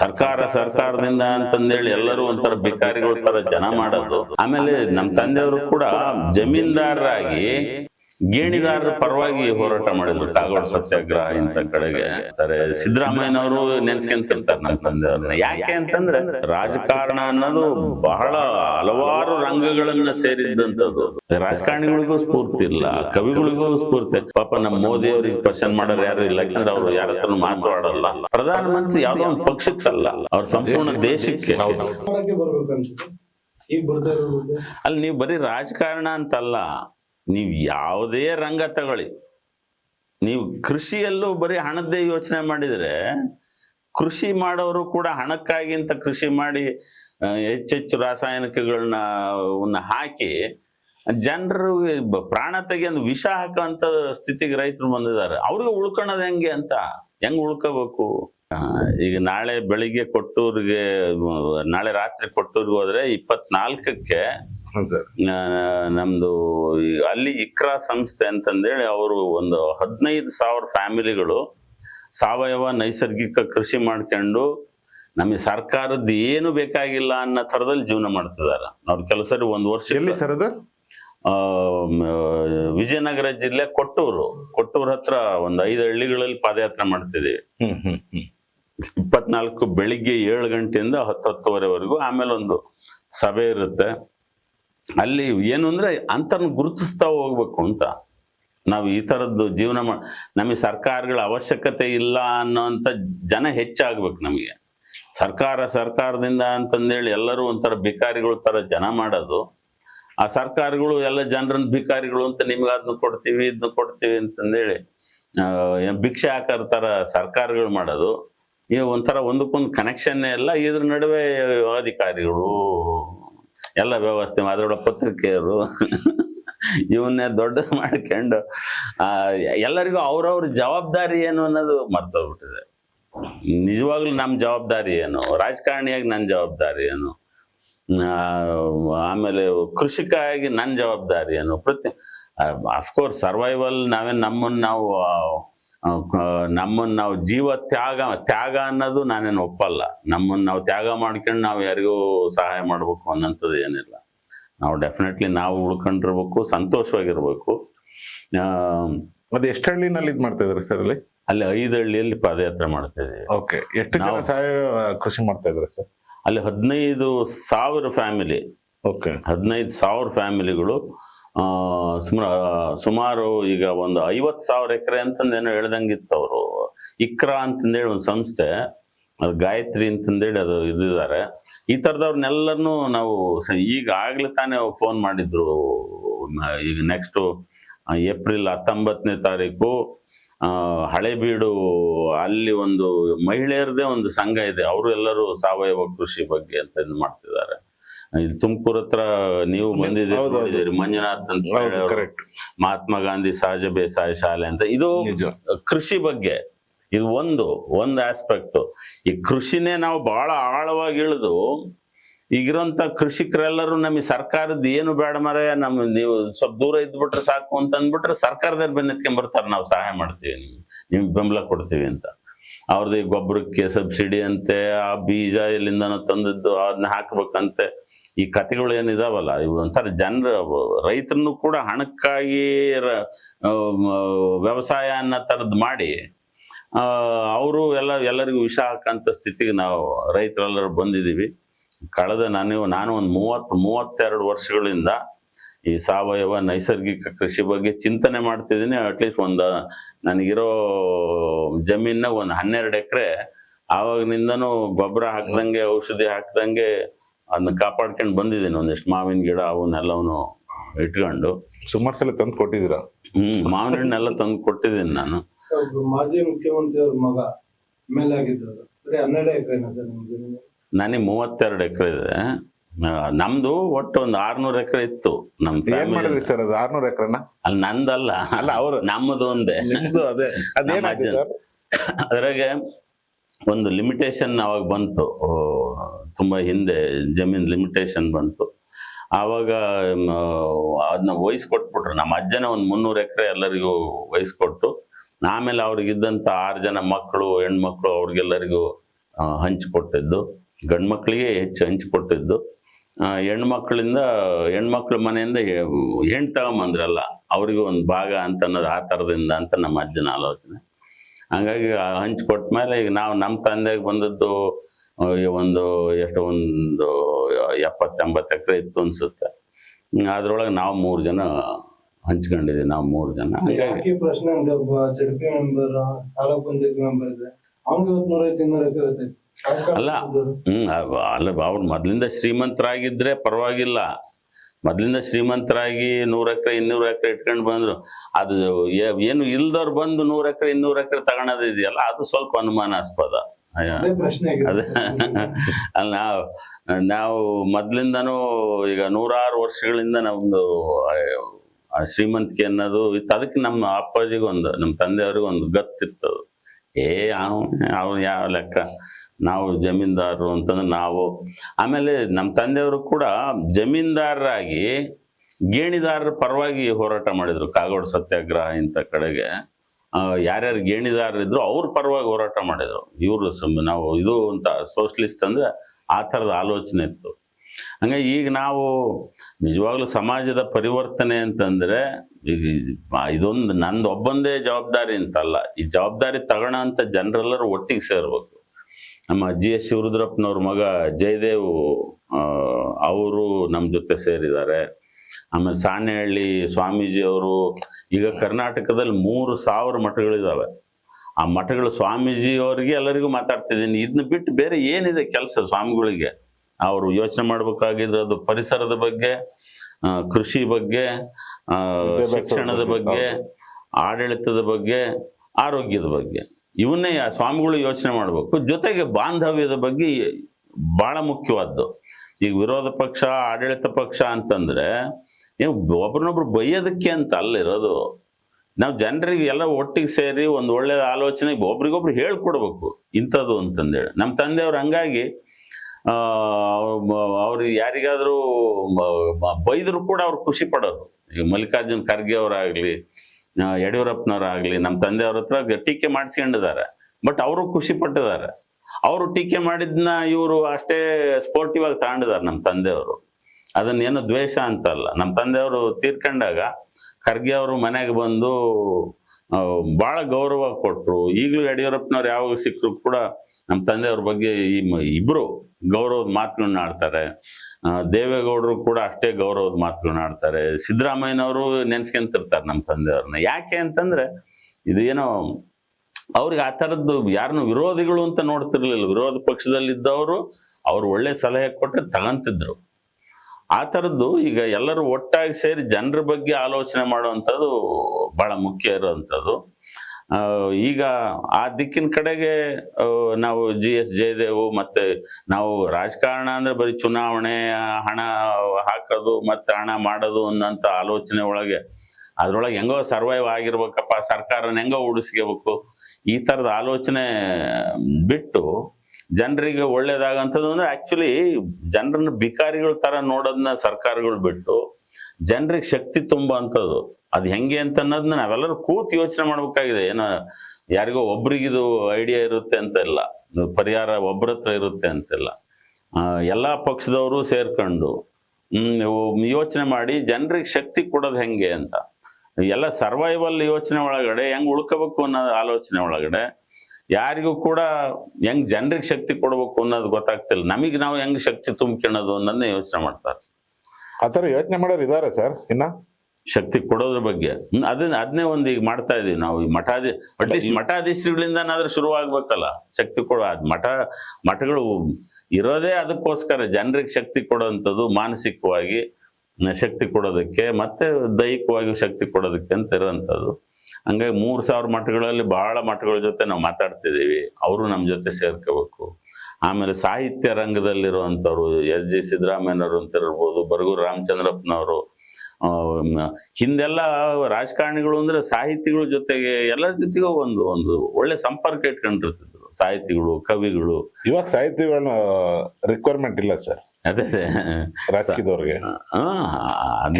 ಸರ್ಕಾರ ಸರ್ಕಾರದಿಂದ ಅಂತಂದೇಳಿ ಎಲ್ಲರೂ ಒಂಥರ ಭಿಕಾರಿಗಳ ತರ ಜನ ಮಾಡೋದು. ಆಮೇಲೆ ನಮ್ಮ ತಂದೆಯವರು ಕೂಡ ಜಮೀನ್ದಾರರಾಗಿ ಗೇಣಿದಾರರ ಪರವಾಗಿ ಹೋರಾಟ ಮಾಡಿದ್ರು. ಕಾಗೋಡ್ ಸತ್ಯಾಗ್ರಹ ಇಂತ ಕಡೆಗೆ. ಅಂತಾರೆ ಸಿದ್ದರಾಮಯ್ಯನವರು ನೆನ್ಸ್ಕೊಂತಿರ್ತಾರೆ ನನ್ನ ತಂದೆಯವ್ರನ್ನ. ಯಾಕೆ ಅಂತಂದ್ರೆ ರಾಜಕಾರಣ ಅನ್ನೋದು ಬಹಳ ಹಲವಾರು ರಂಗಗಳನ್ನ ಸೇರಿದ್ದಂಥದ್ದು. ರಾಜಕಾರಣಿಗಳಿಗೂ ಸ್ಫೂರ್ತಿ ಇಲ್ಲ ಕವಿಗಳಿಗೂ ಸ್ಫೂರ್ತಿ ಪಾಪ ನಮ್ಮ ಮೋದಿ ಅವ್ರಿಗೆ ಕ್ವಶನ್ ಮಾಡೋರು ಯಾರು ಇಲ್ಲ ಯಾಕಂದ್ರೆ ಅವ್ರು ಯಾರ ಹತ್ರ ಮಾತಾಡಲ್ಲ. ಪ್ರಧಾನಮಂತ್ರಿ ಯಾವ್ದೋ ಒಂದು ಪಕ್ಷಕ್ಕಲ್ಲ ಅವ್ರ ಸಂಪೂರ್ಣ ದೇಶಕ್ಕೆ. ಅಲ್ಲಿ ನೀವು ಬರೀ ರಾಜಕಾರಣ ಅಂತಲ್ಲ ನೀವು ಯಾವುದೇ ರಂಗ ತಗೊಳ್ಳಿ. ನೀವು ಕೃಷಿಯಲ್ಲೂ ಬರೀ ಹಣದ್ದೇ ಯೋಚನೆ ಮಾಡಿದರೆ ಕೃಷಿ ಮಾಡೋರು ಕೂಡ ಹಣಕ್ಕಾಗಿ ಅಂತ ಕೃಷಿ ಮಾಡಿ ಹೆಚ್ಚೆಚ್ಚು ರಾಸಾಯನಿಕಗಳನ್ನ ಹಾಕಿ ಜನರು ಪ್ರಾಣ ತೆಗೆಯೊಂದು ವಿಷ ಹಾಕೋಂಥ ಸ್ಥಿತಿಗೆ ರೈತರು ಬಂದಿದ್ದಾರೆ. ಅವ್ರಿಗೆ ಉಳ್ಕೊಳೋದು ಹೆಂಗೆ ಅಂತ ಹೆಂಗ್ ಉಳ್ಕೋಬೇಕು? ಈಗ ನಾಳೆ ಬೆಳಿಗ್ಗೆ ಕೊಟ್ಟೂರಿಗೆ, ನಾಳೆ ರಾತ್ರಿ ಕೊಟ್ಟೂರಿಗೆ ಹೋದ್ರೆ ಇಪ್ಪತ್ನಾಲ್ಕಕ್ಕೆ ಸರ್. ನಮ್ಮದು ನಮ್ದು ಅಲ್ಲಿ ಇಕ್ರಾ ಸಂಸ್ಥೆ ಅಂತಂದೇಳಿ ಅವರು ಒಂದು ಹದಿನೈದು ಸಾವಿರ ಫ್ಯಾಮಿಲಿಗಳು ಸಾವಯವ ನೈಸರ್ಗಿಕ ಕೃಷಿ ಮಾಡ್ಕೊಂಡು ನಮಗೆ ಸರ್ಕಾರದ್ದು ಏನು ಬೇಕಾಗಿಲ್ಲ ಅನ್ನೋ ಥರದಲ್ಲಿ ಜೀವನ ಮಾಡ್ತಿದ್ದಾರೆ. ಅವ್ರು ಕೆಲವು ಸರಿ ಒಂದು ವರ್ಷ ಎಲ್ಲಿ ಸರ್ ಅದು? ವಿಜಯನಗರ ಜಿಲ್ಲೆ ಕೊಟ್ಟೂರು. ಕೊಟ್ಟೂರು ಹತ್ರ ಒಂದು ಐದು ಹಳ್ಳಿಗಳಲ್ಲಿ ಪಾದಯಾತ್ರೆ ಮಾಡ್ತಿದ್ದೀವಿ ಇಪ್ಪತ್ನಾಲ್ಕು ಬೆಳಿಗ್ಗೆ ಏಳು ಗಂಟೆಯಿಂದ ಹತ್ತು ಹತ್ತುವರೆವರೆಗೂ ಆಮೇಲೆ ಒಂದು ಸಭೆ ಇರುತ್ತೆ. ಅಲ್ಲಿ ಏನು ಅಂದರೆ ಅಂತರ್ನ ಗುರುತಿಸ್ತಾ ಹೋಗ್ಬೇಕು ಅಂತ. ನಾವು ಈ ಥರದ್ದು ಜೀವನ ನಮಗೆ ಸರ್ಕಾರಗಳ ಅವಶ್ಯಕತೆ ಇಲ್ಲ ಅನ್ನೋಂಥ ಜನ ಹೆಚ್ಚಾಗಬೇಕು ನಮಗೆ. ಸರ್ಕಾರ ಸರ್ಕಾರದಿಂದ ಅಂತಂದೇಳಿ ಎಲ್ಲರೂ ಒಂಥರ ಭಿಕಾರಿಗಳ ಥರ ಜನ ಮಾಡೋದು. ಆ ಸರ್ಕಾರಗಳು ಎಲ್ಲ ಜನರನ್ನು ಭಿಕಾರಿಗಳು ಅಂತ ನಿಮ್ಗೆ ಅದನ್ನ ಕೊಡ್ತೀವಿ ಇದನ್ನ ಕೊಡ್ತೀವಿ ಅಂತಂದೇಳಿ ಭಿಕ್ಷೆ ಹಾಕೋರ ಥರ ಸರ್ಕಾರಗಳು ಮಾಡೋದು. ಈ ಒಂಥರ ಒಂದಕ್ಕೊಂದು ಕನೆಕ್ಷನ್ನೇ ಇಲ್ಲ ಇದ್ರ ನಡುವೆ ಅಧಿಕಾರಿಗಳು ಎಲ್ಲ ವ್ಯವಸ್ಥೆ ಅದರೊಳಗೆ ಪತ್ರಿಕೆಯರು ಇವನ್ನೇ ದೊಡ್ಡದು ಮಾಡ್ಕೊಂಡು ಎಲ್ಲರಿಗೂ ಅವ್ರವ್ರ ಜವಾಬ್ದಾರಿ ಏನು ಅನ್ನೋದು ಮರ್ತೋಗ್ಬಿಟ್ಟಿದೆ. ನಿಜವಾಗ್ಲೂ ನಮ್ಮ ಜವಾಬ್ದಾರಿ ಏನು? ರಾಜಕಾರಣಿಯಾಗಿ ನನ್ನ ಜವಾಬ್ದಾರಿ ಏನು? ಆಮೇಲೆ ಕೃಷಿಕ ಆಗಿ ನನ್ನ ಜವಾಬ್ದಾರಿ ಏನು? ಪ್ರತಿ ಅಫ್ಕೋರ್ಸ್ ಸರ್ವೈವಲ್ ನಾವೇನು ನಮ್ಮನ್ನು ನಾವು ನಮ್ಮನ್ನು ನಾವು ಜೀವ ತ್ಯಾಗ ತ್ಯಾಗ ಅನ್ನೋದು ನಾನೇನು ಒಪ್ಪಲ್ಲ. ನಮ್ಮನ್ನು ನಾವು ತ್ಯಾಗ ಮಾಡ್ಕೊಂಡು ನಾವು ಯಾರಿಗೂ ಸಹಾಯ ಮಾಡಬೇಕು ಅನ್ನೋಂಥದ್ದು ಏನಿಲ್ಲ. ನಾವು ಡೆಫಿನೆಟ್ಲಿ ನಾವು ಉಳ್ಕೊಂಡಿರ್ಬೇಕು ಸಂತೋಷವಾಗಿರ್ಬೇಕು. ಆ, ಅದು ಎಷ್ಟು ಹಳ್ಳಿನಲ್ಲಿ ಇದು ಮಾಡ್ತಾ ಇದ್ರಿ ಸರ್ ಅಲ್ಲಿ? ಅಲ್ಲಿ ಐದು ಹಳ್ಳಿಯಲ್ಲಿ ಪಾದಯಾತ್ರೆ ಮಾಡ್ತಾ ಇದ್ದೀವಿ ಓಕೆ. ಎಷ್ಟು ಜನ ನಾವು- ಸಹಾಯ ಕೃಷಿ ಮಾಡ್ತಾ ಇದ್ರಿ ಸರ್? ಅಲ್ಲಿ ಹದಿನೈದು ಸಾವಿರ ಫ್ಯಾಮಿಲಿ. ಓಕೆ. ಹದಿನೈದು ಸಾವಿರ ಫ್ಯಾಮಿಲಿಗಳು ಸುಮಾರು ಸುಮಾರು ಈಗ ಒಂದು ಐವತ್ತು ಸಾವಿರ ಎಕರೆ ಅಂತಂದೇನೋ ಹೇಳ್ದಂಗಿತ್ತು ಅವರು. ಇಕ್ರಾ ಅಂತಂದೇಳಿ ಒಂದು ಸಂಸ್ಥೆ, ಅದು ಗಾಯತ್ರಿ ಅಂತಂದೇಳಿ ಅದು ಇದ್ದಿದ್ದಾರೆ ಈ ಥರದವ್ರನ್ನೆಲ್ಲರನ್ನೂ ನಾವು ಈಗ ಆಗ್ಲೇ ತಾನೇ ಫೋನ್ ಮಾಡಿದ್ರು. ಈಗ ನೆಕ್ಸ್ಟು ಏಪ್ರಿಲ್ ಹತ್ತೊಂಬತ್ತನೇ ತಾರೀಕು ಹಳೆಬೀಡು ಅಲ್ಲಿ ಒಂದು ಮಹಿಳೆಯರದೇ ಒಂದು ಸಂಘ ಇದೆ. ಅವರು ಎಲ್ಲರೂ ಸಾವಯವ ಕೃಷಿ ಬಗ್ಗೆ ಅಂತ ಇದು ಮಾಡ್ತಿದ್ದಾರೆ. ಇಲ್ಲಿ ತುಮಕೂರು ಹತ್ರ ನೀವು ಬಂದಿದ್ದೀರಿ. ಮಂಜುನಾಥ್ ಅಂತ ಮಹಾತ್ಮ ಗಾಂಧಿ ಸಹಜ ಬೇಸಾಯ ಶಾಲೆ ಅಂತ. ಇದು ಕೃಷಿ ಬಗ್ಗೆ ಇದು ಒಂದು ಒಂದು ಆಸ್ಪೆಕ್ಟ್ ಈ ಕೃಷಿನೇ ನಾವು ಬಹಳ ಆಳವಾಗಿ ಇಳಿದು ಈಗಿರೋಂಥ ಕೃಷಿಕರೆಲ್ಲರೂ ನಮಗೆ ಸರ್ಕಾರದ ಏನು ಬೇಡ ಮರೆ ನಮ್ಮ ನೀವು ಸ್ವಲ್ಪ ದೂರ ಇದ್ಬಿಟ್ರೆ ಸಾಕು ಅಂತ ಅಂದ್ಬಿಟ್ರೆ ಸರ್ಕಾರದವ್ರು ಬೆನ್ನೆತ್ಕೊಂಡ್ ಬರ್ತಾರೆ ನಾವು ಸಹಾಯ ಮಾಡ್ತೀವಿ ನಿಮ್ಗೆ ನಿಮ್ಗೆ ಬೆಂಬಲ ಕೊಡ್ತೀವಿ ಅಂತ. ಅವ್ರದ್ದು ಈ ಗೊಬ್ಬರಕ್ಕೆ ಸಬ್ಸಿಡಿ ಅಂತೆ ಆ ಬೀಜ ಎಲ್ಲಿಂದನೋ ತಂದದ್ದು ಅದನ್ನ ಹಾಕ್ಬೇಕಂತೆ. ಈ ಕಥೆಗಳು ಏನಿದಾವಲ್ಲ, ಇವು ಒಂಥರ ಜನರ ರೈತರನ್ನು ಕೂಡ ಹಣಕ್ಕಾಗಿ ವ್ಯವಸಾಯ ಅನ್ನೋ ಥರದ್ದು ಮಾಡಿ ಅವರು ಎಲ್ಲ, ಎಲ್ಲರಿಗೂ ವಿಷ ಹಾಕಂತ ಸ್ಥಿತಿಗೆ ನಾವು ರೈತರೆಲ್ಲರೂ ಬಂದಿದ್ದೀವಿ. ಕಳೆದ ನಾನು ನಾನು ಒಂದು ಮೂವತ್ತು, ಮೂವತ್ತೆರಡು ವರ್ಷಗಳಿಂದ ಈ ಸಾವಯವ ನೈಸರ್ಗಿಕ ಕೃಷಿ ಬಗ್ಗೆ ಚಿಂತನೆ ಮಾಡ್ತಿದ್ದೀನಿ. ಅಟ್ಲೀಸ್ಟ್ ಒಂದು, ನನಗಿರೋ ಜಮೀನಾಗ ಒಂದು ಹನ್ನೆರಡು ಎಕರೆ ಆವಾಗಿನಿಂದನೂ ಗೊಬ್ಬರ ಹಾಕ್ದಂಗೆ, ಔಷಧಿ ಹಾಕ್ದಂಗೆ ಅದನ್ನ ಕಾಪಾಡ್ಕೊಂಡು ಬಂದಿದ್ದೀನಿ. ಒಂದಿಷ್ಟು ಮಾವಿನ ಗಿಡ ಅವನ್ನೆಲ್ಲವನು ಇಟ್ಕೊಂಡು. ಸುಮಾರು ಸಲ ತಂದು ಕೊಟ್ಟಿದ್ದೀರ? ಹ್ಮ್ ಮಾವಿನ ಹಣ್ಣೆಲ್ಲ ತಂದು ಕೊಟ್ಟಿದ್ದೀನಿ ನಾನು. ಒಬ್ರು ಮಾಜಿ ಮುಖ್ಯಮಂತ್ರಿ ಅವ್ರ ಮಗ ಎಂ ಆಗಿದ್ದವರು. ಬರೀ ಹನ್ನೆರಡು ಎಕರೆನ ಸರ್ ನನಗೆ ಮೂವತ್ತೆರಡು ಎಕರೆ ಇದೆ. ಆ, ನಮ್ದು ಒಟ್ಟು ಒಂದು ಆರ್ನೂರು ಎಕರೆ ಇತ್ತು. ನಮ್ ಏನ್ ಫ್ಯಾಮಿಲಿ ಮಾಡಿದ್ರಿ ಸರ್ ಅದು ಆರ್ನೂರು ಎಕರೆನ? ಅಲ್ಲಿ ನಂದಲ್ಲ. ಅಲ್ಲ ಅವ್ರು. ನಮ್ಮದು ಒಂದೇ. ನಿಮ್ದು ಅದೇ. ಅದೇನಾಯ್ತು ನಮ್ಮ ಸರ್? ಅದ್ರಾಗೆ ಒಂದು ಲಿಮಿಟೇಷನ್ ಅವಾಗ ಬಂತು. ತುಂಬ ಹಿಂದೆ ಜಮೀನ್ ಲಿಮಿಟೇಷನ್ ಬಂತು. ಆವಾಗ ಅದನ್ನ ವಹಿಸ್ಕೊಟ್ಬಿಟ್ರು. ನಮ್ಮ ಅಜ್ಜನ ಒಂದು ಮುನ್ನೂರು ಎಕರೆ ಎಲ್ಲರಿಗೂ ವಹಿಸ್ಕೊಟ್ಟು, ಆಮೇಲೆ ಅವ್ರಿಗಿದ್ದಂಥ ಆರು ಜನ ಮಕ್ಕಳು ಹೆಣ್ಮಕ್ಳು ಅವ್ರಿಗೆಲ್ಲರಿಗೂ ಹಂಚಿಕೊಟ್ಟಿದ್ದು. ಗಂಡು ಮಕ್ಕಳಿಗೆ ಹೆಚ್ಚು ಹಂಚಿಕೊಟ್ಟಿದ್ದು. ಹೆಣ್ಮಕ್ಳಿಂದ, ಹೆಣ್ಮಕ್ಳ ಮನೆಯಿಂದ ಹೆಣ್ ತಗೊಂಬಂದ್ರಲ್ಲ, ಅವರಿಗೂ ಒಂದು ಭಾಗ ಅಂತ ಅನ್ನೋದು ಆ ಥರದಿಂದ ಅಂತ ನಮ್ಮ ಅಜ್ಜನ ಆಲೋಚನೆ. ಹಂಗಾಗಿ ಹಂಚ್ಕೊಟ್ಟ ಮೇಲೆ ಈಗ ನಾವು ನಮ್ಮ ತಂದೆಗೆ ಬಂದದ್ದು ಈ ಒಂದು ಎಷ್ಟು ಒಂದು ಎಪ್ಪತ್ತೆಂಬತ್ತು ಎಕರೆ ಇತ್ತು ಅನ್ಸುತ್ತೆ. ಅದ್ರೊಳಗೆ ನಾವು ಮೂರು ಜನ ಹಂಚ್ಕೊಂಡಿದ್ದೀವಿ ನಾವು ಮೂರು ಜನ. ಹಂಗಾಗಿ ಪ್ರಶ್ನೆ ಅಂದ್ರೆ ಒಬ್ಬ ZP member taluk panchayat member ಇದ್ರೆ ಅವ್ನಿಗೆ ಇವತ್ತು ನೂರೈವತ್ತು ಇನ್ನೂರ ಎಕರೆ ಇರ್ತೈತಿ. ಅಲ್ಲ. ಹ್ಮ್ ಅಲ್ಲ ಅವ್ರು ಮೊದ್ಲಿಂದ ಶ್ರೀಮಂತರಾಗಿದ್ರೆ ಪರವಾಗಿಲ್ಲ. ಮೊದ್ಲಿಂದ ಶ್ರೀಮಂತರಾಗಿ ನೂರ ಎಕರೆ ಇನ್ನೂರು ಎಕರೆ ಇಟ್ಕೊಂಡು ಬಂದ್ರು. ಅದು ಏನು ಇಲ್ದವ್ರು ಬಂದು ನೂರ ಎಕರೆ ಇನ್ನೂರು ಎಕರೆ ತಗೊಳೋದು ಇದೆಯಲ್ಲ ಅದು ಸ್ವಲ್ಪ ಅನುಮಾನಾಸ್ಪದ. ಅದೇ ಅಲ್ಲಿ ನಾವು ನಾವು ಮೊದ್ಲಿಂದನೂ ಈಗ ನೂರಾರು ವರ್ಷಗಳಿಂದ ಆ ಶ್ರೀಮಂತಿಕೆ ಅನ್ನೋದು ಇತ್ತು. ಅದಕ್ಕೆ ನಮ್ಮ ಅಪ್ಪಾಜಿಗೊಂದು ನಮ್ಮ ತಂದೆಯವ್ರಿಗೊಂದು ಗತ್ತಿತ್ತು. ಏ ಅವನು ಅವ್ನು ಯಾವ ಲೆಕ್ಕ? ನಾವು ಜಮೀನ್ದಾರರು ಅಂತಂದ್ರೆ ನಾವು. ಆಮೇಲೆ ನಮ್ಮ ತಂದೆಯವರು ಕೂಡ ಜಮೀನ್ದಾರರಾಗಿ ಗೇಣಿದಾರರ ಪರವಾಗಿ ಹೋರಾಟ ಮಾಡಿದ್ರು ಕಾಗೋಡು ಸತ್ಯಾಗ್ರಹ ಇಂಥ ಕಡೆಗೆ. ಯಾರ್ಯಾರು ಗೇಣಿದಾರರಿದ್ರು ಅವ್ರ ಪರವಾಗಿ ಹೋರಾಟ ಮಾಡಿದ್ರು. ಇವರು ಸಮ ನಾವು ಇದು ಅಂತ ಸೋಷಲಿಸ್ಟ್ ಅಂದ್ರೆ ಆ ಥರದ ಆಲೋಚನೆ ಇತ್ತು. ಹಂಗಾಗಿ ಈಗ ನಾವು ನಿಜವಾಗ್ಲೂ ಸಮಾಜದ ಪರಿವರ್ತನೆ ಅಂತಂದ್ರೆ ಇದೊಂದು ನಂದು ಒಬ್ಬಂದೇ ಜವಾಬ್ದಾರಿ ಅಂತಲ್ಲ. ಈ ಜವಾಬ್ದಾರಿ ತಗೋಣ ಅಂತ ಜನರೆಲ್ಲರೂ ಒಟ್ಟಿಗೆ ಸೇರ್ಬೇಕು. ನಮ್ಮ ಜಿ ಎಸ್ ಶಿವರುದ್ರಪ್ಪನವ್ರ ಮಗ ಜಯದೇವ್ ಅವರು ನಮ್ಮ ಜೊತೆ ಸೇರಿದ್ದಾರೆ. ಆಮೇಲೆ ಸಾಣೆಹಳ್ಳಿ ಸ್ವಾಮೀಜಿ ಅವರು ಈಗ ಕರ್ನಾಟಕದಲ್ಲಿ ಮೂರು ಸಾವಿರ ಮಠಗಳಿದ್ದಾವೆ ಆ ಮಠಗಳು ಸ್ವಾಮೀಜಿ ಅವರಿಗೆ ಎಲ್ಲರಿಗೂ ಮಾತಾಡ್ತಿದ್ದೀನಿ. ಇದನ್ನ ಬಿಟ್ಟು ಬೇರೆ ಏನಿದೆ ಕೆಲಸ ಸ್ವಾಮಿಗಳಿಗೆ? ಅವರು ಯೋಚನೆ ಮಾಡ್ಬೇಕಾಗಿರೋದು ಪರಿಸರದ ಬಗ್ಗೆ ಕೃಷಿ ಬಗ್ಗೆ ಶಿಕ್ಷಣದ ಬಗ್ಗೆ ಆಡಳಿತದ ಬಗ್ಗೆ ಆರೋಗ್ಯದ ಬಗ್ಗೆ. ಇವನ್ನೇ ಆ ಸ್ವಾಮಿಗಳು ಯೋಚನೆ ಮಾಡಬೇಕು. ಜೊತೆಗೆ ಬಾಂಧವ್ಯದ ಬಗ್ಗೆ ಬಹಳ ಮುಖ್ಯವಾದ್ದು. ಈಗ ವಿರೋಧ ಪಕ್ಷ ಆಡಳಿತ ಪಕ್ಷ ಅಂತಂದ್ರೆ ನೀವು ಒಬ್ರನ್ನೊಬ್ರು ಬೈಯೋದಕ್ಕೆ ಅಂತ ಅಲ್ಲ ಇರೋದು. ನಾವು ಜನರಿಗೆ ಎಲ್ಲ ಒಟ್ಟಿಗೆ ಸೇರಿ ಒಂದು ಒಳ್ಳೆ ಆಲೋಚನೆ ಒಬ್ರಿಗೊಬ್ರು ಹೇಳ್ಕೊಡ್ಬೇಕು. ಇಂಥದ್ದು ಅಂತಂದೇಳಿ. ನಮ್ಮ ತಂದೆಯವ್ರು ಹಂಗಾಗಿ ಆ, ಅವ್ರಿಗೆ ಯಾರಿಗಾದ್ರೂ ಬೈದ್ರು ಕೂಡ ಅವ್ರು ಖುಷಿ ಪಡೋರು. ಈಗ ಮಲ್ಲಿಕಾರ್ಜುನ್ ಖರ್ಗೆ ಅವರಾಗ್ಲಿ ಯಡಿಯೂರಪ್ಪನವರಾಗ್ಲಿ ನಮ್ಮ ತಂದೆಯವ್ರ ಹತ್ರ ಟೀಕೆ ಮಾಡಿಸ್ಕೊಂಡಿದ್ದಾರೆ. ಬಟ್ ಅವರು ಖುಷಿ ಪಟ್ಟಿದ್ದಾರೆ. ಅವರು ಟೀಕೆ ಮಾಡಿದ್ನ ಇವರು ಅಷ್ಟೇ ಸ್ಪೋರ್ಟಿವ್ ಆಗಿ ತಗೊಂಡಿದ್ದಾರೆ ನಮ್ಮ ತಂದೆಯವರು. ಅದನ್ನ ಏನು ದ್ವೇಷ ಅಂತಲ್ಲ. ನಮ್ಮ ತಂದೆಯವರು ತೀರ್ಕೊಂಡಾಗ ಖರ್ಗೆ ಅವರು ಮನೆಗೆ ಬಂದು ಭಾಳ ಗೌರವ ಕೊಟ್ಟರು ಈಗಲೂ ಯಡಿಯೂರಪ್ಪನವ್ರು ಯಾವಾಗ ಸಿಕ್ಕರು ಕೂಡ ನಮ್ಮ ತಂದೆಯವ್ರ ಬಗ್ಗೆ ಈ ಇಬ್ರು ಗೌರವದ ಮಾತುಗಳನ್ನ ಆಡ್ತಾರೆ. ದೇವೇಗೌಡರು ಕೂಡ ಅಷ್ಟೇ ಗೌರವದ ಮಾತುಗಳನ್ನ ಆಡ್ತಾರೆ. ಸಿದ್ದರಾಮಯ್ಯನವರು ನೆನ್ಸ್ಕೊಂತಿರ್ತಾರೆ ನಮ್ಮ ತಂದೆಯವ್ರನ್ನ. ಯಾಕೆ ಅಂತಂದ್ರೆ, ಇದು ಏನೋ, ಅವ್ರಿಗೆ ಆ ಥರದ್ದು ಯಾರನ್ನು ವಿರೋಧಿಗಳು ಅಂತ ನೋಡ್ತಿರ್ಲಿಲ್ಲ. ವಿರೋಧ ಪಕ್ಷದಲ್ಲಿದ್ದವರು ಅವ್ರು ಒಳ್ಳೆ ಸಲಹೆ ಕೊಟ್ಟರೆ ತಗಂತಿದ್ರು. ಆ ಥರದ್ದು ಈಗ ಎಲ್ಲರೂ ಒಟ್ಟಾಗಿ ಸೇರಿ ಜನರ ಬಗ್ಗೆ ಆಲೋಚನೆ ಮಾಡುವಂಥದ್ದು ಬಹಳ ಮುಖ್ಯ ಇರುವಂಥದ್ದು. ಈಗ ಆ ದಿಕ್ಕಿನ ಕಡೆಗೆ ನಾವು ಜಿ ಎಸ್ ಜಯದೇವು ಮತ್ತೆ ನಾವು ರಾಜಕಾರಣ ಅಂದ್ರೆ ಬರೀ ಚುನಾವಣೆ, ಹಣ ಹಾಕೋದು ಮತ್ತೆ ಹಣ ಮಾಡೋದು ಅನ್ನೋಂಥ ಆಲೋಚನೆ ಒಳಗೆ, ಅದ್ರೊಳಗೆ ಹೆಂಗೋ ಸರ್ವೈವ್ ಆಗಿರ್ಬೇಕಪ್ಪ, ಸರ್ಕಾರನ ಹೆಂಗೋ ಉಡಿಸ್ಕೋಬೇಕು ಈ ಥರದ ಆಲೋಚನೆ ಬಿಟ್ಟು ಜನರಿಗೆ ಒಳ್ಳೇದಾಗಂಥದ್ದು ಅಂದ್ರೆ ಆಕ್ಚುಲಿ ಜನರನ್ನ ಬಿಕಾರಿಗಳ ತರ ನೋಡೋದನ್ನ ಸರ್ಕಾರಗಳು ಬಿಟ್ಟು ಜನರಿಗೆ ಶಕ್ತಿ ತುಂಬ ಅಂಥದ್ದು ಅದು ಹೆಂಗೆ ಅಂತ ಅನ್ನೋದನ್ನ ನಾವೆಲ್ಲರೂ ಕೂತು ಯೋಚನೆ ಮಾಡ್ಬೇಕಾಗಿದೆ. ಏನೋ, ಯಾರಿಗೋ ಒಬ್ರಿಗಿದು ಐಡಿಯಾ ಇರುತ್ತೆ ಅಂತ ಇಲ್ಲ. ಪರಿಹಾರ ಒಬ್ಬರ ಹತ್ರ ಇರುತ್ತೆ ಅಂತಿಲ್ಲ ಎಲ್ಲ ಪಕ್ಷದವರು ಸೇರ್ಕೊಂಡು ಯೋಚನೆ ಮಾಡಿ ಜನರಿಗೆ ಶಕ್ತಿ ಕೊಡೋದು ಹೆಂಗೆ ಅಂತ. ಎಲ್ಲ ಸರ್ವೈವಲ್ ಯೋಚನೆ ಒಳಗಡೆ, ಹೆಂಗ್ ಉಳ್ಕೋಬೇಕು ಅನ್ನೋ ಆಲೋಚನೆ ಒಳಗಡೆ, ಯಾರಿಗೂ ಕೂಡ ಹೆಂಗ್ ಜನರಿಗೆ ಶಕ್ತಿ ಕೊಡಬೇಕು ಅನ್ನೋದು ಗೊತ್ತಾಗ್ತಿಲ್ಲ. ನಮಗೆ ನಾವು ಹೆಂಗ್ ಶಕ್ತಿ ತುಂಬ್ಕೊಳ್ಳೋದು ಅನ್ನೋದನ್ನೇ ಯೋಚನೆ ಮಾಡ್ತಾರೆ. ಆತರ ಯೋಚನೆ ಮಾಡೋರು ಇದಾರೆ ಸರ್ ಇನ್ನ? ಶಕ್ತಿ ಕೊಡೋದ್ರ ಬಗ್ಗೆ. ಅದನ್ನ ಅದನ್ನೇ ಒಂದು ಈಗ ಮಾಡ್ತಾ ಇದೀವಿ ನಾವು. ಈ ಮಠಾಧಿ ಅಟ್ಲೀಸ್ಟ್ ಮಠಾಧೀಶರುಗಳಿಂದನಾದ್ರೂ ಶುರುವಾಗ್ಬೇಕಲ್ಲ? ಶಕ್ತಿ ಕೊಡೋ ಅದು ಮಠ ಮಠಗಳು ಇರೋದೇ ಅದಕ್ಕೋಸ್ಕರ ಜನರಿಗೆ ಶಕ್ತಿ ಕೊಡೋಂಥದ್ದು ಮಾನಸಿಕವಾಗಿ ಶಕ್ತಿ ಕೊಡೋದಕ್ಕೆ ಮತ್ತೆ ದೈಹಿಕವಾಗಿ ಶಕ್ತಿ ಕೊಡೋದಕ್ಕೆ ಅಂತ ಇರೋವಂಥದ್ದು ಹಂಗಾಗಿ ಮೂರು ಸಾವಿರ ಮಠಗಳಲ್ಲಿ ಬಹಳ ಮಠಗಳ ಜೊತೆ ನಾವು ಮಾತಾಡ್ತಿದ್ದೀವಿ. ಅವರು ನಮ್ಮ ಜೊತೆ ಸೇರ್ಕೋಬೇಕು. ಆಮೇಲೆ ಸಾಹಿತ್ಯ ರಂಗದಲ್ಲಿರುವಂಥವ್ರು ಎಸ್ ಜಿ ಸಿದ್ದರಾಮಯ್ಯನವರು ಅಂತ ಇರ್ಬೋದು ಬರಗೂರು ರಾಮಚಂದ್ರಪ್ಪನವರು ಹಿಂದೆಲ್ಲ ರಾಜಕಾರಣಿಗಳು ಅಂದ್ರೆ ಸಾಹಿತಿಗಳ ಜೊತೆಗೆ ಎಲ್ಲರ ಜೊತೆಗೂ ಒಂದು ಒಂದು ಒಳ್ಳೆ ಸಂಪರ್ಕ ಇಟ್ಕೊಂಡಿರ್ತಿದ್ರು ಸಾಹಿತಿಗಳು ಕವಿಗಳು. ಇವಾಗ ಸಾಹಿತ್ಯಗಳನ್ನ ರಿಕ್ವೈರ್ಮೆಂಟ್ ಇಲ್ಲ ಸರ್ ಅದೇ ರಾಜಕೀಯದವ್ರಿಗೆ.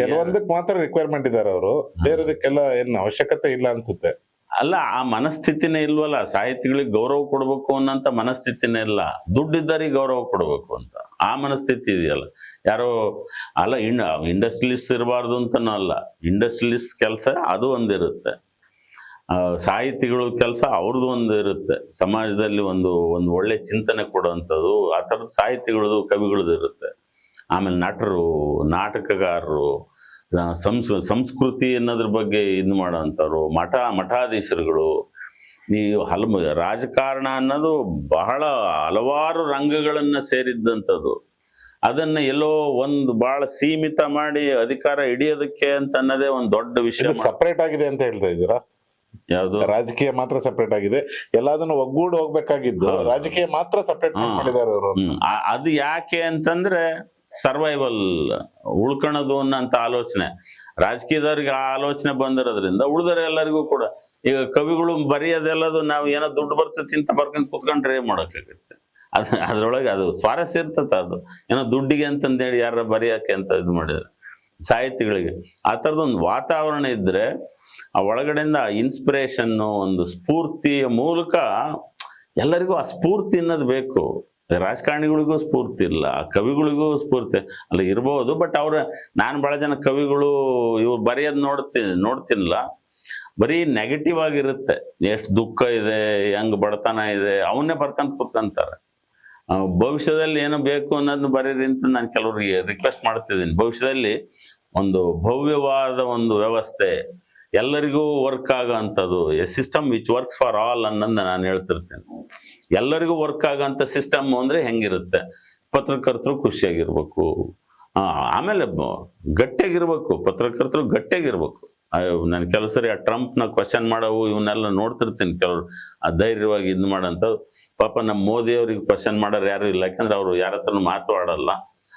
ಕೆಲವೊಂದಕ್ಕೆ ಮಾತ್ರ ರಿಕ್ವೈರ್ಮೆಂಟ್ ಇದ್ದಾರೆ ಅವರು. ಬೇರೆದಕ್ಕೆಲ್ಲ ಏನು ಅವಶ್ಯಕತೆ ಇಲ್ಲ ಅನ್ಸುತ್ತೆ. ಅಲ್ಲ, ಆ ಮನಸ್ಥಿತಿನೇ ಇಲ್ವಲ್ಲ? ಸಾಹಿತಿಗಳಿಗೆ ಗೌರವ ಕೊಡಬೇಕು ಅನ್ನೋಂಥ ಮನಸ್ಥಿತಿನೇ ಇಲ್ಲ. ದುಡ್ಡಿದ್ದರಿಗೆ ಗೌರವ ಕೊಡಬೇಕು ಅಂತ. ಆ ಮನಸ್ಥಿತಿ ಇದೆಯಲ್ಲ? ಯಾರೋ, ಅಲ್ಲ ಇಂಡ ಇಂಡಸ್ಟ್ರಿಲಿಸ್ಟ್ ಇರಬಾರ್ದು ಅಂತನೂ ಅಲ್ಲ. ಇಂಡಸ್ಟ್ರಿಲಿಸ್ಟ್ ಕೆಲಸ ಅದು ಒಂದಿರುತ್ತೆ. ಸಾಹಿತಿಗಳ ಕೆಲಸ ಅವ್ರದ್ದು ಒಂದು ಇರುತ್ತೆ ಸಮಾಜದಲ್ಲಿ ಒಂದು ಒಂದು ಒಳ್ಳೆ ಚಿಂತನೆ ಕೊಡುವಂಥದ್ದು ಆ ಥರದ ಸಾಹಿತಿಗಳದು ಕವಿಗಳದ್ದು ಇರುತ್ತೆ. ಆಮೇಲೆ ನಟರು, ನಾಟಕಗಾರರು ಸಂಸ್ ಸಂಸ್ಕೃತಿ ಅನ್ನೋದ್ರ ಬಗ್ಗೆ ಇದು ಮಾಡೋಂಥವ್ರು ಮಠ ಮಠಾಧೀಶರುಗಳು. ಈ ಹಲವು ರಾಜಕಾರಣ ಅನ್ನೋದು ಬಹಳ ಹಲವಾರು ರಂಗಗಳನ್ನು ಸೇರಿದ್ದಂಥದ್ದು. ಅದನ್ನ ಎಲ್ಲೋ ಒಂದು ಬಹಳ ಸೀಮಿತ ಮಾಡಿ ಅಧಿಕಾರ ಹಿಡಿಯೋದಕ್ಕೆ ಅಂತ ಅನ್ನೋದೇ ಒಂದು ದೊಡ್ಡ ವಿಷಯ ಸಪ್ರೇಟ್ ಆಗಿದೆ ಅಂತ ಹೇಳ್ತಾ ಇದ್ದೀರಾ? ಯಾವುದು? ರಾಜಕೀಯ ಮಾತ್ರ ಸಪರೇಟ್ ಆಗಿದೆ. ಎಲ್ಲದನ್ನು ಒಗ್ಗೂಡಿ ಹೋಗ್ಬೇಕಾಗಿದ್ದು ರಾಜಕೀಯ ಮಾತ್ರ ಸಪರೇಟ್. ಮಾಡಿದ್ದಾರೆ ಅವರು. ಅದು ಯಾಕೆ ಅಂತಂದ್ರೆ ಸರ್ವೈವಲ್ ಉಳ್ಕೊಳೋದು ಅನ್ನೋಂಥ ಆಲೋಚನೆ. ರಾಜಕೀಯದವ್ರಿಗೆ ಆ ಆಲೋಚನೆ ಬಂದಿರೋದ್ರಿಂದ ಉಳಿದರೆ ಎಲ್ಲರಿಗೂ ಕೂಡ, ಈಗ ಕವಿಗಳು ಬರೆಯೋದೆಲ್ಲದು ನಾವು ಏನೋ ದುಡ್ಡು ಬರ್ತೈತಿ ಅಂತ ಬರ್ಕೊಂಡು ಕುತ್ಕೊಂಡ್ರೆ ಏನು ಮಾಡೋಕ್ಕಾಗುತ್ತೆ? ಅದು, ಅದ್ರೊಳಗೆ ಅದು ಸ್ವಾರಸ್ಯ ಇರ್ತದೆ ಅದು. ಏನೋ ದುಡ್ಡಿಗೆ ಅಂತಂದೇಳಿ ಯಾರ ಬರೆಯೋಕೆ ಅಂತ ಇದು ಮಾಡಿದ್ರೆ, ಸಾಹಿತಿಗಳಿಗೆ. ಆ ಥರದೊಂದು ವಾತಾವರಣ ಇದ್ರೆ ಆ ಒಳಗಡೆಯಿಂದ ಇನ್ಸ್ಪಿರೇಷನ್ನು ಒಂದು ಸ್ಫೂರ್ತಿಯ ಮೂಲಕ ಎಲ್ಲರಿಗೂ ಆ ಸ್ಫೂರ್ತಿ ಅನ್ನೋದು ಬೇಕು. ರಾಜಕಾರಣಿಗಳಿಗೂ ಸ್ಫೂರ್ತಿ ಇಲ್ಲ, ಕವಿಗಳಿಗೂ ಸ್ಫೂರ್ತಿ ಅಲ್ಲ, ಇರ್ಬೋದು ಬಟ್ ಅವ್ರ, ನಾನು ಭಾಳ ಜನ ಕವಿಗಳು ಇವ್ರು ಬರೆಯೋದು ನೋಡ್ತೀನಿ ನೋಡ್ತೀನಿಲ್ಲ ಬರೀ ನೆಗೆಟಿವ್ ಆಗಿರುತ್ತೆ. ಎಷ್ಟು ದುಃಖ ಇದೆ, ಹೆಂಗ್ ಬಡತನ ಇದೆ, ಅವನ್ನೇ ಬರ್ಕಂತ ಕೂತ್ಕೊಂತಾರೆ. ಭವಿಷ್ಯದಲ್ಲಿ ಏನು ಬೇಕು ಅನ್ನೋದನ್ನ ಬರೀರಿ ಅಂತ ನಾನು ಕೆಲವ್ರಿಗೆ ರಿಕ್ವೆಸ್ಟ್ ಮಾಡ್ತಿದ್ದೀನಿ ಭವಿಷ್ಯದಲ್ಲಿ ಒಂದು ಭವ್ಯವಾದ ಒಂದು ವ್ಯವಸ್ಥೆ, ಎಲ್ಲರಿಗೂ ವರ್ಕ್ ಆಗೋ ಅಂಥದ್ದು, a system which works for all ಅನ್ನೋದನ್ನ ನಾನು ಹೇಳ್ತಿರ್ತೇನೆ. ಎಲ್ಲರಿಗೂ ವರ್ಕ್ ಆಗೋಂಥ ಸಿಸ್ಟಮ್ ಅಂದ್ರೆ ಹೆಂಗಿರುತ್ತೆ? ಪತ್ರಕರ್ತರು ಖುಷಿಯಾಗಿರ್ಬೇಕು. ಆಮೇಲೆ ಗಟ್ಟಿಯಾಗಿರ್ಬೇಕು. ಪತ್ರಕರ್ತರು ಗಟ್ಟಿಯಾಗಿರ್ಬೇಕು. ನಾನು ಕೆಲವು ಸರಿ ಆ ಟ್ರಂಪ್ನ ಕ್ವಶನ್ ಮಾಡೋವು ಇವನ್ನೆಲ್ಲ ನೋಡ್ತಿರ್ತೀನಿ ಕೆಲವರು. ಆ ಧೈರ್ಯವಾಗಿ ಇದು ಮಾಡೋಂಥ ಪಾಪ ನಮ್ಮ ಮೋದಿ ಅವ್ರಿಗೆ ಕ್ವಶನ್ ಮಾಡೋರು ಯಾರು ಇಲ್ಲ ಯಾಕಂದ್ರೆ ಅವರು ಯಾರ ಹತ್ರನೂ ಮಾತಾಡಲ್ಲ.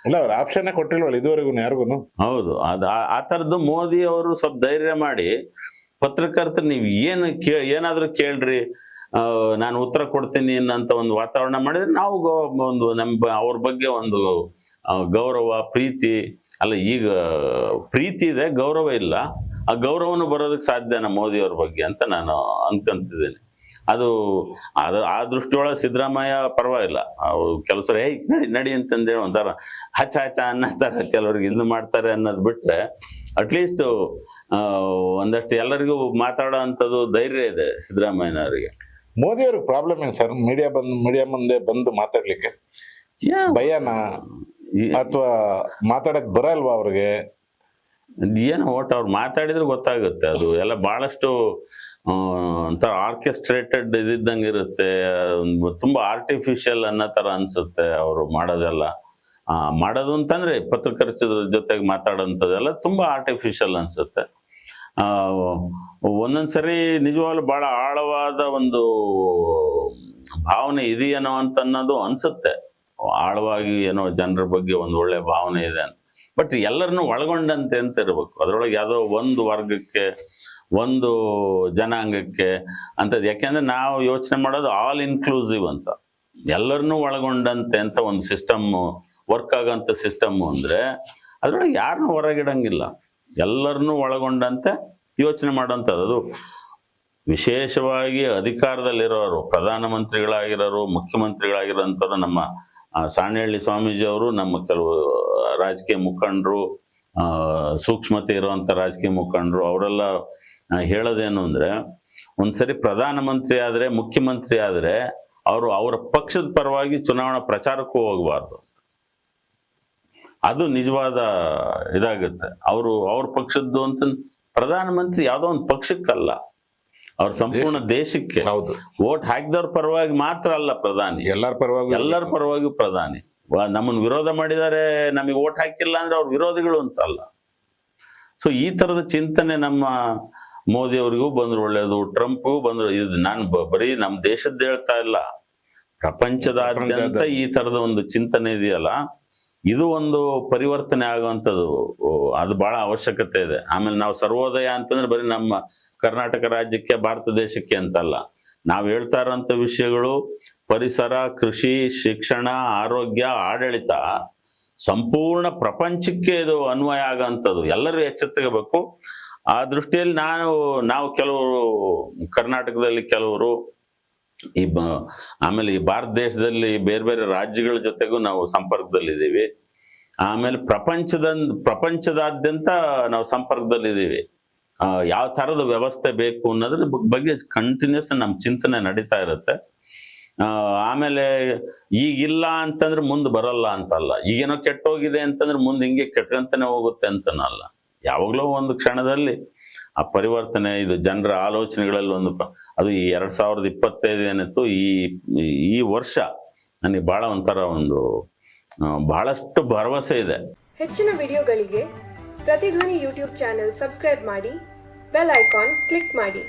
ಇಲ್ಲ ಅವ್ರು ಆಪ್ಷನ್ ಕೊಟ್ಟಿಲ್ವಲ್ಲ ಇದುವರೆಗೂ ಯಾರಿಗೂ ಹೌದು. ಅದು ಆ- ಥರದ್ದು ಮೋದಿ ಅವರು ಸ್ವಲ್ಪ ಧೈರ್ಯ ಮಾಡಿ ಪತ್ರಕರ್ತರು ನೀವು ಏನು ಕೇ ಏನಾದರೂ ಕೇಳ್ರಿ. ನಾನು ಉತ್ತರ ಕೊಡ್ತೀನಿ ಅನ್ನೋಂಥ ಒಂದು ವಾತಾವರಣ ಮಾಡಿದ್ರೆ ನಾವು ಒಂದು ನಮ್ಮ ಅವ್ರ ಬಗ್ಗೆ ಒಂದು ಗೌರವ, ಪ್ರೀತಿ, ಅಲ್ಲ ಈಗ ಪ್ರೀತಿ ಇದೆ, ಗೌರವ ಇಲ್ಲ. ಆ ಗೌರವನು ಬರೋದಕ್ಕೆ ಸಾಧ್ಯನಾ ಮೋದಿ ಮೋದಿಯವ್ರ ಬಗ್ಗೆ ಅಂತ ನಾನು ಅನ್ಕೊಂತಿದ್ದೀನಿ. ಅದು ಅದು ಆ ದೃಷ್ಟಿಯೊಳಗೆ ಸಿದ್ದರಾಮಯ್ಯ ಪರವಾಗಿಲ್ಲ. ಅವ್ರು ಕೆಲವು ಸರಿ ಏಯ್, ನಡಿ ನಡಿ ಅಂತಂದೇಳಿ ಒಂಥರ ಹಚ್ಚ ಹಚ್ಚ ಅನ್ನತ್ತಾರೆ ಕೆಲವ್ರಿಗೆ ಇದು ಮಾಡ್ತಾರೆ ಅನ್ನೋದು ಬಿಟ್ಟರೆ ಅಟ್ಲೀಸ್ಟ್ ಒಂದಷ್ಟು ಎಲ್ಲರಿಗೂ ಮಾತಾಡೋ ಅಂಥದ್ದು ಧೈರ್ಯ ಇದೆ ಸಿದ್ದರಾಮಯ್ಯನವರಿಗೆ. ಮೋದಿ ಅವ್ರಿಗೆ ಪ್ರಾಬ್ಲಮ್ ಏನು ಸರ್ ಮೀಡಿಯಾ ಬಂದು ಮೀಡಿಯಾ ಮುಂದೆ ಬಂದು ಮಾತಾಡ್ಲಿಕ್ಕೆ? ಭಯನ ಅಥವಾ ಮಾತಾಡಕ್ ಬರಲ್ವಾ ಅವ್ರಿಗೆ? ಏನು ಒಟ್ಟು ಅವ್ರು ಮಾತಾಡಿದ್ರೆ ಗೊತ್ತಾಗುತ್ತೆ. ಅದು ಎಲ್ಲ ಬಹಳಷ್ಟು ಆ, ಒಂಥರ ಆರ್ಕೆಸ್ಟ್ರೇಟೆಡ್ ಇದ್ದಂಗೆ ಇರುತ್ತೆ. ತುಂಬ ಆರ್ಟಿಫಿಷಿಯಲ್ ಅನ್ನೋ ಥರ ಅನಿಸುತ್ತೆ ಅವರು ಮಾಡೋದೆಲ್ಲ. ಮಾಡೋದು ಅಂತಂದರೆ ಪತ್ರಕರ್ತರ ಜೊತೆಗೆ ಮಾತಾಡೋಂಥದ್ದೆಲ್ಲ ತುಂಬ ಆರ್ಟಿಫಿಷಿಯಲ್ ಅನ್ಸುತ್ತೆ. ಆ, ಒಂದೊಂದ್ಸರಿ ನಿಜವಾಗ್ಲು ಬಹಳ ಆಳವಾದ ಒಂದು ಭಾವನೆ ಇದೆಯೇನೋ ಅಂತ ಅನ್ನೋದು ಅನ್ಸುತ್ತೆ. ಆಳವಾಗಿ ಏನೋ ಜನರ ಬಗ್ಗೆ ಒಂದು ಒಳ್ಳೆ ಭಾವನೆ ಇದೆ ಅಂತ. ಬಟ್ ಎಲ್ಲರನ್ನೂ ಒಳಗೊಂಡಂತೆ ಅಂತ ಇರಬೇಕು. ಅದರೊಳಗೆ ಯಾವುದೋ ಒಂದು ವರ್ಗಕ್ಕೆ ಒಂದು ಜನಾಂಗಕ್ಕೆ ಅಂಥದ್ದು ಯಾಕೆಂದ್ರೆ ನಾವು ಯೋಚನೆ ಮಾಡೋದು ಆಲ್ ಇನ್ಕ್ಲೂಸಿವ್ ಅಂತ. ಎಲ್ಲರನ್ನೂ ಒಳಗೊಂಡಂತೆ ಅಂತ ಒಂದು ಸಿಸ್ಟಮ್ ವರ್ಕ್ ಆಗೋಂಥ ಸಿಸ್ಟಮ್ ಅಂದ್ರೆ ಅದರೊಳಗೆ ಯಾರನ್ನೂ ಹೊರಗಿಡಂಗಿಲ್ಲ. ಎಲ್ಲರನ್ನೂ ಒಳಗೊಂಡಂತೆ ಯೋಚನೆ ಮಾಡೋಂಥದ್ದು ವಿಶೇಷವಾಗಿ ಅಧಿಕಾರದಲ್ಲಿರೋರು, ಪ್ರಧಾನಮಂತ್ರಿಗಳಾಗಿರೋರು, ಮುಖ್ಯಮಂತ್ರಿಗಳಾಗಿರೋಂಥವ್ರು ನಮ್ಮ ಸಾಣೇಹಳ್ಳಿ ಸ್ವಾಮೀಜಿ ಅವರು ನಮ್ಮ ಕೆಲವು ರಾಜಕೀಯ ಮುಖಂಡರು ಸೂಕ್ಷ್ಮತೆ ಇರುವಂಥ ರಾಜಕೀಯ ಮುಖಂಡರು, ಅವರೆಲ್ಲ ಹೇಳೋದೇನು ಅಂದ್ರೆ, ಒಂದ್ಸರಿ ಪ್ರಧಾನಮಂತ್ರಿ ಆದ್ರೆ, ಮುಖ್ಯಮಂತ್ರಿ ಆದ್ರೆ, ಅವರು ಅವರ ಪಕ್ಷದ ಪರವಾಗಿ ಚುನಾವಣಾ ಪ್ರಚಾರಕ್ಕೂ ಹೋಗಬಾರ್ದು. ಅದು ನಿಜವಾದ ಇದಾಗುತ್ತೆ. ಅವರು ಅವ್ರ ಪಕ್ಷದ್ದು ಅಂತ ಪ್ರಧಾನಮಂತ್ರಿ ಯಾವುದೋ ಒಂದು ಪಕ್ಷಕ್ಕಲ್ಲ ಅವ್ರ ಸಂಪೂರ್ಣ ದೇಶಕ್ಕೆ ಹೌದು. ವೋಟ್ ಹಾಕಿದವ್ರ ಪರವಾಗಿ ಮಾತ್ರ ಅಲ್ಲ ಪ್ರಧಾನಿ. ಎಲ್ಲರ ಪರವಾಗಿ ಎಲ್ಲರ ಪರವಾಗಿಯೂ ಪ್ರಧಾನಿ. ನಮ್ಮನ್ನು ನಮ್ಮನ್ನ ವಿರೋಧ ಮಾಡಿದರೆ ನಮಗೆ ಓಟ್ ಹಾಕಿಲ್ಲ ಅಂದ್ರೆ ಅವ್ರ ವಿರೋಧಿಗಳು ಅಂತ ಅಲ್ಲ ಸೊ ಈ ತರದ ಚಿಂತನೆ ನಮ್ಮ ಮೋದಿ ಅವರಿಗೂ ಬಂದ್ರು ಒಳ್ಳೇದು. ಟ್ರಂಪ್ಗೂ ಬಂದ್ರು. ಇದು ನಾನು ಬರೀ ನಮ್ಮ ದೇಶದ್ದು ಹೇಳ್ತಾ ಇಲ್ಲ. ಪ್ರಪಂಚದಾದ್ಯಂತ. ಈ ತರದ ಒಂದು ಚಿಂತನೆ ಇದೆಯಲ್ಲ ಇದು ಒಂದು ಪರಿವರ್ತನೆ ಆಗುವಂಥದ್ದು. ಅದು ಬಹಳ ಅವಶ್ಯಕತೆ ಇದೆ. ಆಮೇಲೆ ನಾವು ಸರ್ವೋದಯ ಅಂತಂದ್ರೆ ಬರೀ ನಮ್ಮ ಕರ್ನಾಟಕ ರಾಜ್ಯಕ್ಕೆ, ಭಾರತ ದೇಶಕ್ಕೆ ಅಂತಲ್ಲ. ನಾವು ಹೇಳ್ತಾ ಇರೋಂಥ ವಿಷಯಗಳು ಪರಿಸರ, ಕೃಷಿ, ಶಿಕ್ಷಣ, ಆರೋಗ್ಯ, ಆಡಳಿತ ಸಂಪೂರ್ಣ ಪ್ರಪಂಚಕ್ಕೆ ಇದು ಅನ್ವಯ ಆಗೋಂಥದ್ದು ಎಲ್ಲರೂ ಎಚ್ಚೆತ್ತಗಬೇಕು. ಆ ದೃಷ್ಟಿಯಲ್ಲಿ ನಾನು, ನಾವು ಕೆಲವರು, ಕರ್ನಾಟಕದಲ್ಲಿ ಕೆಲವರು ಈ ಆಮೇಲೆ ಈ ಭಾರತ ದೇಶದಲ್ಲಿ ಬೇರೆ ಬೇರೆ ರಾಜ್ಯಗಳ ಜೊತೆಗೂ ನಾವು ಸಂಪರ್ಕದಲ್ಲಿದ್ದೀವಿ. ಆಮೇಲೆ ಪ್ರಪಂಚದ ಪ್ರಪಂಚದಾದ್ಯಂತ ನಾವು ಸಂಪರ್ಕದಲ್ಲಿದ್ದೀವಿ. ಯಾವ ಥರದ ವ್ಯವಸ್ಥೆ ಬೇಕು ಅನ್ನೋದ್ರ ಬಗ್ಗೆ ಕಂಟಿನ್ಯೂಸ್ ನಮ್ಮ ಚಿಂತನೆ ನಡೀತಾ ಇರುತ್ತೆ. ಆಮೇಲೆ ಈಗಿಲ್ಲ ಅಂತಂದ್ರೆ ಮುಂದೆ ಬರಲ್ಲ ಅಂತಲ್ಲ. ಈಗೇನೋ ಕೆಟ್ಟೋಗಿದೆ ಅಂತಂದ್ರೆ ಮುಂದೆ ಹಿಂಗೆ ಕೆಟ್ಟಂತಾನೆ ಹೋಗುತ್ತೆ ಅಂತನಲ್ಲ. ಯಾವಾಗಲೂ ಒಂದು ಕ್ಷಣದಲ್ಲಿ ಆ ಪರಿವರ್ತನೆ, ಇದು ಜನರ ಆಲೋಚನೆಗಳಲ್ಲಿ ಒಂದು ಅದು ಈ ಎರಡ್ ಸಾವಿರದ ಇಪ್ಪತ್ತೈದು ಏನಿತ್ತು, ಈ ಈ ವರ್ಷ ನನಗೆ ಬಹಳ ಒಂಥರ ಒಂದು ಬಹಳಷ್ಟು ಭರವಸೆ ಇದೆ. ಹೆಚ್ಚಿನ ವಿಡಿಯೋಗಳಿಗೆ ಪ್ರತಿಧ್ವನಿ ಯೂಟ್ಯೂಬ್ ಚಾನೆಲ್ ಸಬ್ಸ್ಕ್ರೈಬ್ ಮಾಡಿ, ಬೆಲ್ ಐಕಾನ್ ಕ್ಲಿಕ್ ಮಾಡಿ.